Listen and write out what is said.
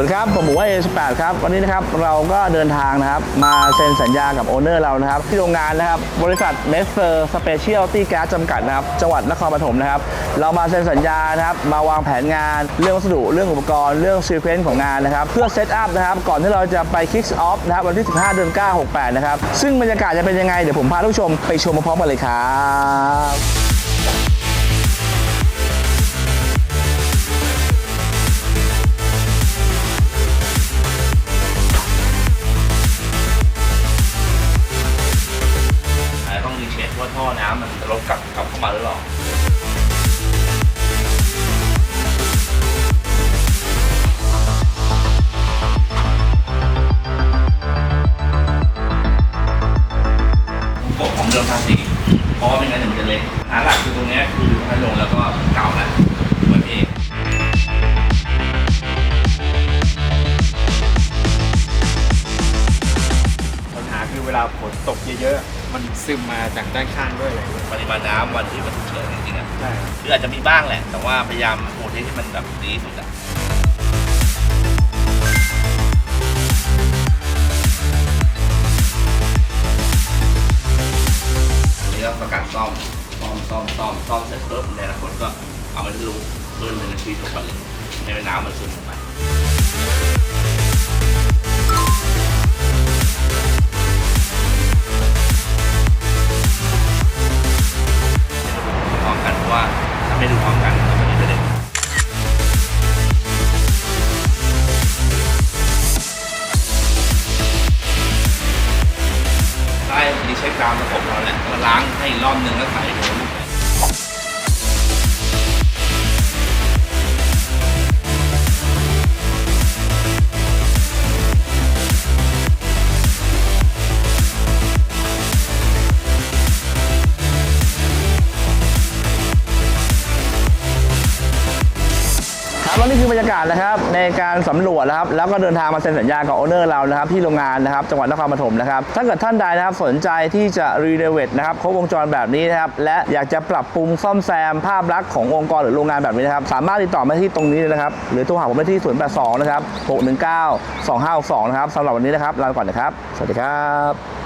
วัสดีครับ ผมหมูว่า A18 ครับ วันนี้นะครับเราก็เดินทางนะครับ มาเซ็นสัญญากับโอเนอร์เรานะครับ ที่โรงงานนะครับ บริษัทเมสเซอร์สเปเชียลตี้แก๊สจำกัดนะครับ จังหวัดนครปฐมนะครับ เรามาเซ็นสัญญานะครับ มาวางแผนงานเรื่องวัสดุเรื่องอุปกรณ์เรื่องซีเควนซ์ของงานนะครับ เพื่อเซตอัพนะครับ ก่อนที่เราจะไปคิกออฟนะครับวันที่ 15 เดือน 9 68 นะครับ ซึ่งบรรยากาศจะเป็นยังไงเดี๋ยวผมพาทุกชมไปชมพร้อมกันเลยครับ น้ำมันลบกลับกลับเข้ามาหรือเปล่ากบของเดิมภาษีเพราะว่าไม่งั้นเดี๋ยวมันจะเละหาหลักคือตรงเนี้ยคือให้ลงแล้วก็เก่าแล้วเหมือนนี้ปัญหาคือเวลาฝนตกเยอะๆ มันซึมมาจากด้านข้างด้วยเลยปริมาณน้ำวันที่มันฉุกเฉินจริงๆอะใช่คืออาจจะมีบ้างแหละ แต่ว่าพยายามโปรเทคให้มันแบบดีที่สุดอะอันนี้ก็ประกาศซ่อมซ่อมซ่อมซ่อมซ่อมเสร็จปุ๊บในอนาคตก็เอามันรู้เพื่อนเป็นอาชีพลงไปเลยให้น้ำมันซึมลงไป ช่รีเช็คตามระบบเราแหละมาล้างให้อีกรอบหนึ่งแล้วใส่ถุง ครับและนี่คือบรรยากาศนะครับในการสำรวจนะครับแล้วก็เดินทางมาเซ็นสัญญากับโอเนอร์เรานะครับที่โรงงานนะครับจังหวัดนครปฐมนะครับถ้าเกิดท่านใดนะครับสนใจที่จะรีโนเวทนะครับครบวงจรแบบนี้นะครับและอยากจะปรับปรุงซ่อมแซมภาพลักษณ์ขององค์กรหรือโรงงานแบบนี้นะครับสามารถติดต่อมาที่ตรงนี้เลยนะครับหรือโทรหาผมได้ที่ 082 นะครับ 619 2562 นะครับสำหรับวันนี้นะครับลาไปก่อนนะครับ สวัสดีครับ